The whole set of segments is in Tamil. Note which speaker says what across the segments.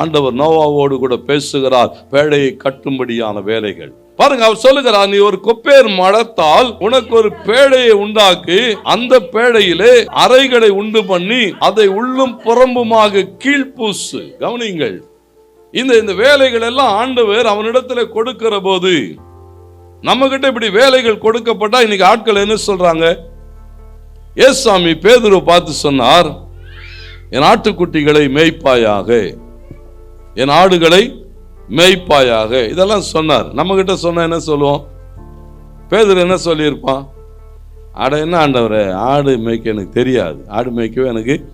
Speaker 1: ஆண்டவர் நோவாவோடு கூட பேசுகிறார். பேழையை கட்டும்படியான வேலைகள். பாருங்க அவர் சொல்லுகிறார் நீ ஒரு கொப்பேர் மடத்தால் உனக்கு ஒரு பேழையை உண்டாக்கி அந்த பேழையிலே அறைகளை உண்டு பண்ணி அதை உள்ளும் புறம்புமாக கீழ்ப்பூசு. கவனிங்கள் இந்த இந்த வேலைகள் எல்லாம் ஆண்டவர் அவனிடத்துல கொடுக்கிற போது நம்ம கிட்ட இப்படி வேலைகள் கொடுக்கப்பட்டா இன்னைக்கு ஆட்கள் என்ன சொல்றாங்க? ஏசாமி பேதுருவை பார்த்து சொன்னார் என் ஆட்டுக்குட்டிகளை மேய்ப்பாயாக என் ஆடுகளை மேய்ப்பாயாக. இதெல்லாம் சொன்னார். நம்ம கிட்ட என்ன சொல்லுவோம்? பேதர் என்ன சொல்லியிருப்பான்? ஆட என்ன ஆண்டவரே ஆடு மேய்க்க எனக்கு தெரியாது. ஆடு மேய்க்கவே எனக்கு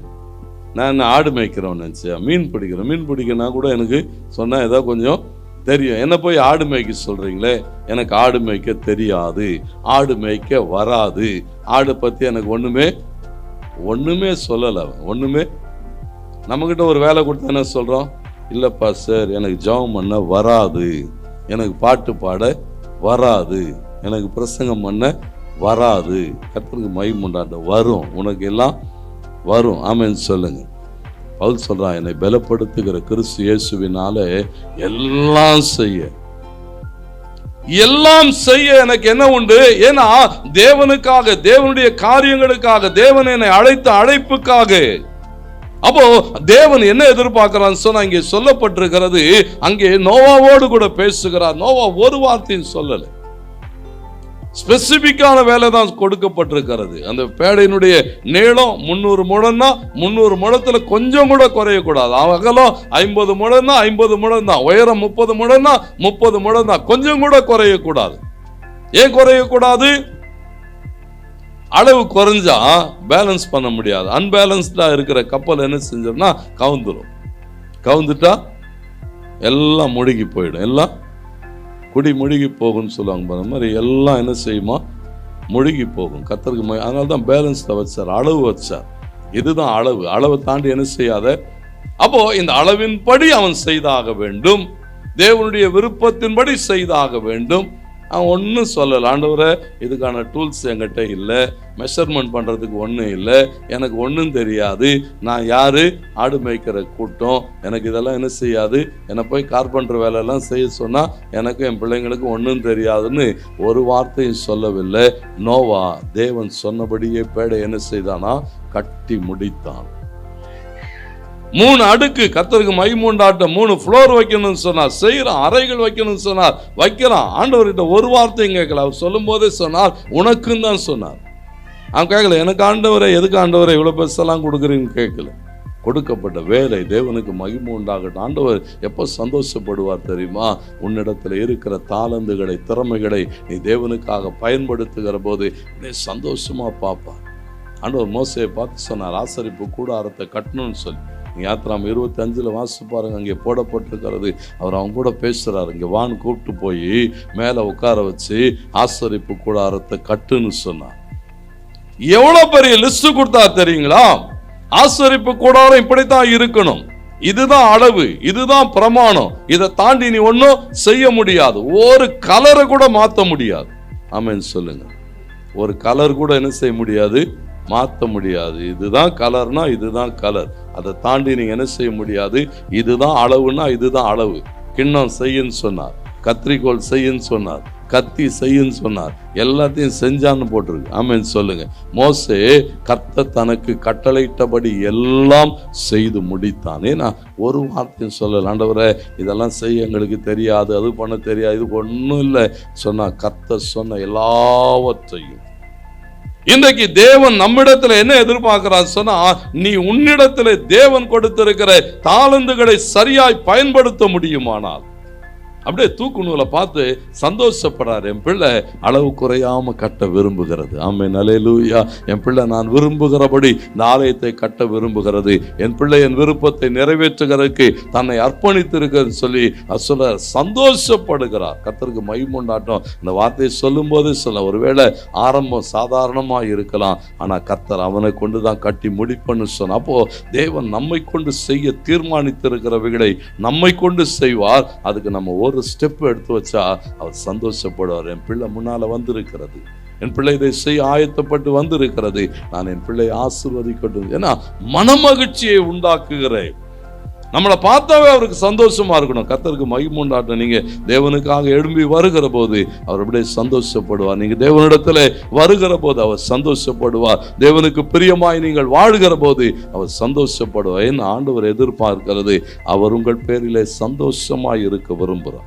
Speaker 1: நான் என்ன ஆடு மேய்க்கிறோன்னு நினச்சேன். மீன் பிடிக்கிறேன் மீன் பிடிக்கனா கூட எனக்கு சொன்னால் ஏதோ கொஞ்சம் தெரியும். என்ன போய் ஆடு மேய்க்க சொல்கிறீங்களே எனக்கு ஆடு மேய்க்க தெரியாது. ஆடு மேய்க்க வராது. ஆடு பற்றி எனக்கு ஒன்றுமே ஒன்றுமே சொல்லலை ஒன்றுமே நம்மக்கிட்ட ஒரு வேலை கொடுத்தா என்ன சொல்கிறோம் இல்லைப்பா சார் எனக்கு ஜெபம் பண்ண வராது. எனக்கு பாட்டு பாட வராது. எனக்கு பிரசங்கம் பண்ண வராது. கர்த்தருக்கு மைமுண்டாண்ட வரும். உனக்கு எல்லாம் வரும். ஆமேன்னு சொல்லுங்க. பவுல் சொல்கிறான் என்னை பலப்படுத்துகிற கிறிஸ்து இயேசுவினால எல்லாம் செய்ய. எல்லாம் செய்ய. எனக்கு என்ன உண்டு? ஏன்னா தேவனுக்காக தேவனுடைய காரியங்களுக்காக தேவன் என்னை அழைத்த அழைப்புக்காக. அப்போ தேவன் என்ன எதிர்பார்க்கிறான்னு சொன்னா இங்கே சொல்லப்பட்டிருக்கிறது அங்கே நோவாவோடு கூட பேசுகிறார். நோவா ஒரு வார்த்தையும் சொல்லல. ஸ்பெசிபிக்கான வேலை தான் கொடுக்கப்பட்டிருக்கிறது. அந்த பேடையினுடைய நீளம் முந்நூறு முழம்னா முந்நூறு முழத்தில் கொஞ்சம் கூட குறையக்கூடாது. அகலம் ஐம்பது முழம்னா ஐம்பது முழம் தான் உயரம் முப்பது முழம்னா முப்பது முழம் தான் கொஞ்சம் கூட குறையக்கூடாது. ஏன் குறையக்கூடாது? அளவு குறைஞ்சா பேலன்ஸ் பண்ண முடியாது. அன்பேலன்ஸ்டாக இருக்கிற கப்பல் என்ன செஞ்சோம்னா கவுந்துடும் கவுந்துட்டா எல்லாம் முழுகி போயிடும். எல்லாம் குடி முழுகி போகும்னு சொல்லுவாங்க பாருங்க. அந்த மாதிரி எல்லாம் என்ன செய்யுமா முழுகி போகும். கத்தருக்கு அதனால தான் பேலன்ஸில் வச்சார் அளவு வச்சார். இதுதான் அளவு. அளவை தாண்டி என்ன செய்யாத? அப்போ இந்த அளவின்படி அவன் செய்தாக வேண்டும். தேவனுடைய விருப்பத்தின்படி செய்தாக வேண்டும். அவன் ஒன்றும் சொல்லலை. ஆண்டவரை இதுக்கான டூல்ஸ் என்கிட்ட இல்லை. மெஷர்மெண்ட் பண்ணுறதுக்கு ஒன்றும் இல்லை. எனக்கு ஒன்றும் தெரியாது. நான் யார்? ஆடு மேய்க்கிற கூட்டம். எனக்கு இதெல்லாம் என்ன செய்யாது? என்னை போய் கார்பெண்டர் வேலையெல்லாம் செய்ய சொன்னால் எனக்கும் என் பிள்ளைங்களுக்கும் ஒன்றும் தெரியாதுன்னு ஒரு வார்த்தையும் சொல்லவில்லை. நோவா தேவன் சொன்னபடியே பேடை என்ன செய்தானா? கட்டி முடித்தான். மூணு அடுக்கு கத்தருக்கு மைமூண்டாட்டம் மூணு ஃப்ளோர் வைக்கணும்னு சொன்னார். செய்கிறான் அறைகள் வைக்கணும்னு சொன்னார். வைக்கிறான் ஆண்டவர்கிட்ட ஒரு வார்த்தையும் கேட்கல. அவர் சொல்லும் போதே சொன்னார் உனக்கும் தான் சொன்னார். அவன் கேட்கல எனக்கு ஆண்டவரை எதுக்கு ஆண்டவரை இவ்வளோ பெருசெல்லாம் கொடுக்குறீங்கன்னு கேட்கல. கொடுக்கப்பட்ட வேலை தேவனுக்கு மகிமை உண்டாகட்டும். ஆண்டவர் எப்போ சந்தோஷப்படுவார் தெரியுமா? உன்னிடத்தில் இருக்கிற தாளந்துகளை திறமைகளை நீ தேவனுக்காக பயன்படுத்துகிற போது நீ சந்தோஷமாக பார்ப்பார். ஆண்டவர் மோசையை பார்த்து சொன்னார் ஆசரிப்பு கூடாரத்தை கட்டணும்னு சொல்லி. யாத்திராம் இருபத்தி அஞ்சில் வாசிச்சு பாருங்க அங்கே போடப்பட்டிருக்கிறது. அவர் அவங்க கூட பேசுகிறாரு இங்கே வான் கூப்பிட்டு போய் மேலே உட்கார வச்சு ஆசரிப்பு கூடாரத்தை கட்டுன்னு சொன்னார். எவ்வளோ பெரிய லிஸ்ட் கொடுத்தா தெரியுங்களா? ஆசரிப்பு கூடாரம் இப்படித்தான் இருக்கணும். இதுதான் அளவு இதுதான் பிரமாணம். இதை தாண்டி நீ ஒன்றும் செய்ய முடியாது. ஒரு கலரை கூட மாற்ற முடியாது. ஆமேன்னு சொல்லுங்க. ஒரு கலர் கூட என்ன செய்ய முடியாது? மாற்ற முடியாது. இதுதான் கலர்னா இதுதான் கலர். அதை தாண்டி நீங்கள் என்ன செய்ய முடியாது? இதுதான் அளவுனா இதுதான் அளவு. கிண்ணம் செய்யுன்னு சொன்னார். கத்திரிக்கோல் செய்யுன்னு சொன்னார். கத்தி செய்யுன்னு சொன்னார். எல்லாத்தையும் செஞ்சான்னு போட்டிருக்கு. ஆமேன்னு சொல்லுங்க. மோசே கத்த தனக்கு கட்டளையிட்டபடி எல்லாம் செய்து முடித்தானே. நான் ஒரு வார்த்தையும் சொல்லலை. ஆண்டவரை இதெல்லாம் செய்ய எங்களுக்கு தெரியாது. அது பண்ண தெரியாது. இது ஒன்றும் இல்லை. சொன்னால் கத்த சொன்ன எல்லாவற்றையும் இன்றைக்கு தேவன் நம்மிடத்துல என்ன எதிர்பார்க்கிறார் சொன்னா நீ உன்னிடத்துல தேவன் கொடுத்திருக்கிற தாளந்துகளை சரியாய் பயன்படுத்த முடியுமானால். அப்படியே தூக்கு நூலை பார்த்து சந்தோஷப்படுறார். என் பிள்ளை அளவு குறையாம கட்ட விரும்புகிறது. ஆமே நலையிலூயா என் பிள்ளை நான் விரும்புகிறபடி இந்த ஆலயத்தை கட்ட விரும்புகிறது. என் பிள்ளை என் விருப்பத்தை நிறைவேற்றுகிறதுக்கு தன்னை அர்ப்பணித்திருக்கிறது சொல்லி சொல்ல சந்தோஷப்படுகிறார். கத்தருக்கு மைமுண்டாட்டம் இந்த வார்த்தையை சொல்லும் போது சொல்ல ஒருவேளை ஆரம்பம் சாதாரணமாக இருக்கலாம். ஆனால் கத்தர் அவனை கொண்டு தான் கட்டி முடிப்பன்னு சொன்ன அப்போ தேவன் நம்மை கொண்டு செய்ய தீர்மானித்திருக்கிறவைகளை நம்மை கொண்டு செய்வார். அதுக்கு நம்ம ஒரு ஸ்டெப் எடுத்து வச்சா அவர் சந்தோஷப்படுவார். என் பிள்ளை முன்னால வந்திருக்கிறது. என் பிள்ளை இதை செய்ய ஆயத்தப்பட்டு வந்திருக்கிறது. நான் என் பிள்ளை ஆசிர்வதிக்கட்டும். ஏன்னா மனமகிழ்ச்சியை உண்டாக்குகிறேன். நம்மளை பார்த்தாவே அவருக்கு சந்தோஷமாக இருக்கணும். கத்தருக்கு மகிமுண்டாட்டம் நீங்கள் தேவனுக்காக எழும்பி வருகிற போது அவர் அப்படியே சந்தோஷப்படுவார். நீங்கள் தேவனிடத்தில் வருகிற போது அவர் சந்தோஷப்படுவார். தேவனுக்கு பிரியமாய் நீங்கள் வாழ்கிற போது அவர் சந்தோஷப்படுவார். ஏன் ஆண்டவர் எதிர்பார்க்கிறது? அவர் உங்கள் பேரிலே சந்தோஷமாக இருக்க விரும்புகிறார்.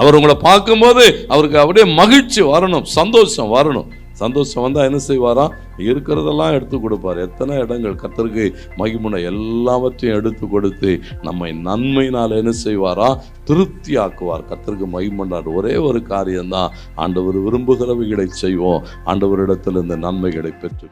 Speaker 1: அவர் உங்களை பார்க்கும்போது அவருக்கு அப்படியே மகிழ்ச்சி வரணும் சந்தோஷம் வரணும். சந்தோஷம் வந்தால் என்ன செய்வாரா? இருக்கிறதெல்லாம் எடுத்து கொடுப்பார். எத்தனை இடங்கள்? கத்தருக்கு மகிமுனை எல்லாவற்றையும் எடுத்து கொடுத்து நம்மை நன்மையினால் என்ன செய்வாரா? திருப்தியாக்குவார். கத்தருக்கு மகிமண்டார். ஒரே ஒரு காரியம்தான். ஆண்டவர் விரும்புகிறவைகளை செய்வோம். ஆண்டவரிடத்தில் இந்த நன்மைகளை பெற்று